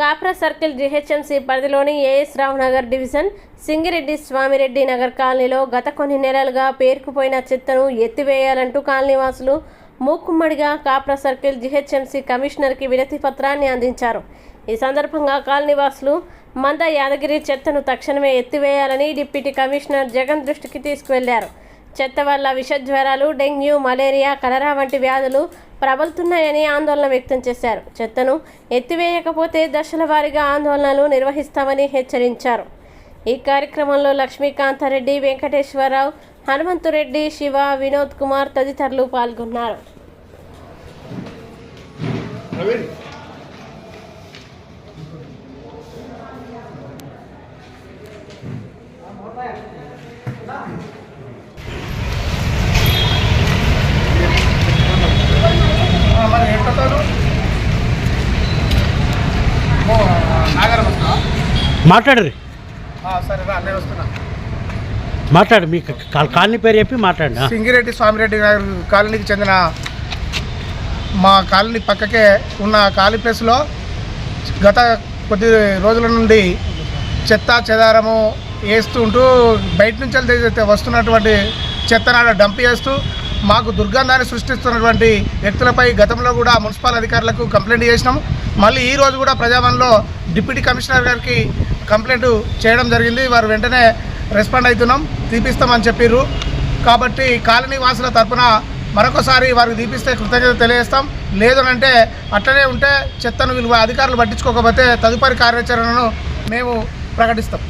Kapra circle GHMC పరిధిలోని as Rao Nagar division Singireddy Swamireddy Nagar కాలనీలో గత కొన్ని నెలలుగా పేరుకుపోయిన చెత్తను ఎత్తివేయాలంటూ కాలనీవాసులు మూకుమ్మడిగా కాప్రా సర్కిల్ జీహెచ్ఎంసీ కమిషనర్కి వినతి పత్రాన్ని అందించారు. ఈ సందర్భంగా కాలనీవాసులు మంద యాదగిరి చెత్తను తక్షణమే ఎత్తివేయాలని డిప్యూటీ కమిషనర్ జగన్ దృష్టికి తీసుకువెళ్ళారు. చెత్త వల్ల విషజ్వరాలు డెంగ్యూ మలేరియా కలరా వంటి వ్యాధులు ప్రబలుతున్నాయని ఆందోళన వ్యక్తం చేశారు. చెత్తను ఎత్తివేయకపోతే దశల వారీగా ఆందోళనలు నిర్వహిస్తామని హెచ్చరించారు. ఈ కార్యక్రమంలో లక్ష్మీకాంతారెడ్డి వెంకటేశ్వరరావు హనుమంతురెడ్డి శివ వినోద్ కుమార్ తదితరులు పాల్గొన్నారు. ప్రవీణ్. ఆ, మాట్లాడరు. మాట్లాడు మీ కా- కాలనీ పేరు చెప్పి మాట్లాడు. సింగిరెడ్డి స్వామిరెడ్డి నగర్ కాలనీకి చెందిన మా కాలనీ పక్కకే ఉన్న ఖాళీ ప్లేస్లో గత కొద్ది రోజుల నుండి చెత్త చెదారము వేస్తూ ఉంటూ బయట నుంచి వస్తున్నటువంటి చెత్తనాడ డంప్ చేస్తూ మాకు దుర్గంధాన్ని సృష్టిస్తున్నటువంటి వ్యక్తులపై గతంలో కూడా మున్సిపల్ అధికారులకు కంప్లైంట్ చేసినాం మళ్ళీ ఈ రోజు కూడా ప్రజాభవన్లో డిప్యూటీ కమిషనర్ గారికి కంప్లైంట్ చేయడం జరిగింది. వారు వెంటనే రెస్పాండ్ అవుతున్నాం తీపిస్తామని చెప్పారు కాబట్టి కాలనీ వాసుల తరపున మరొకసారి వారికి తీపిస్తే కృతజ్ఞత తెలియజేస్తాం. లేదనంటే అట్లనే ఉంటే చెత్తను విలువ అధికారులు పట్టించుకోకపోతే తదుపరి కార్యాచరణను మేము ప్రకటిస్తాం.